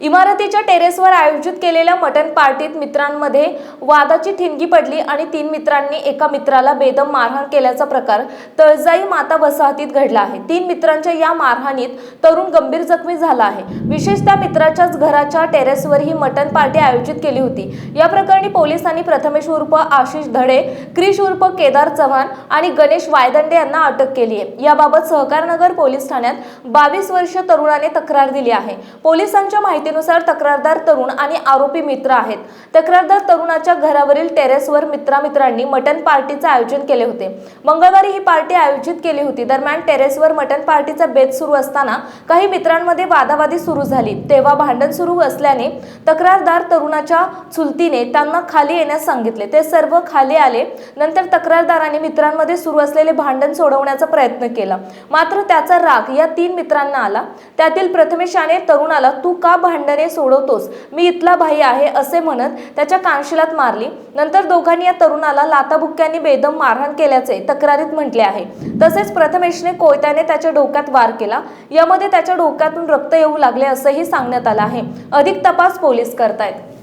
इमारतीच्या टेरेसवर आयोजित केलेल्या मटन पार्टीत मित्रांमध्ये वादाची ठिणगी पडली आणि तीन मित्रांनी एका मित्राला बेदम मारहाण केल्याचा प्रकार तळजाई माता वसाहतीत घडला आहे. तीन मित्रांच्या या मारहाणीत तरुण गंभीर जखमी झाला आहे. विशेषतः मित्राच्याच घराच्या टेरेसवर ही मटन पार्टी आयोजित केली होती. या प्रकरणी पोलिसांनी प्रथमेश उर्फ आशिष धडे क्रिश उर्फ केदार चव्हाण आणि गणेश वायदंडे यांना अटक केली आहे. याबाबत सहकारनगर पोलीस ठाण्यात बावीस वर्ष तरुणाने तक्रार दिली आहे. पोलिसांच्या माहिती माहितीनुसार तक्रारदार तरुण आणि आरोपी मित्र आहेत. तक्रारदार तरुणाच्या घरावरील टेरेसवर मित्रामित्रांनी मटन पार्टीचे आयोजन केले होते. मंगळवारी ही पार्टी आयोजित केली होती. दरम्यान टेरेसवर मटन पार्टीचा बेत सुरू असताना काही मित्रांमध्ये वादावादी सुरू झाली. तेव्हा भांडण सुरू असल्याने तक्रारदार तरुणाच्या चुलतीने त्यांना खाली येण्यास सांगितले. ते सर्व खाली आले. नंतर तक्रारदाराने मित्रांमध्ये सुरू असलेले भांडण सोडवण्याचा प्रयत्न केला. मात्र त्याचा राग या तीन मित्रांना आला. त्यातील प्रथमेशाने तरुणाला तू का भांड भांडणे सोडवतोस. मी इथला भाई आहे असे म्हणत त्याच्या कानशिलात मारली. नंतर दोघांनी या तरुणाला लाताबुक्क्यांनी बेदम मारहाण केल्याचे तक्रारीत म्हटले आहे. तसेच प्रथमेशने कोयत्याने त्याच्या डोक्यात वार केला. यामध्ये त्याच्या डोक्यातून रक्त येऊ लागले असंही सांगण्यात आलं आहे. अधिक तपास पोलीस करतायत.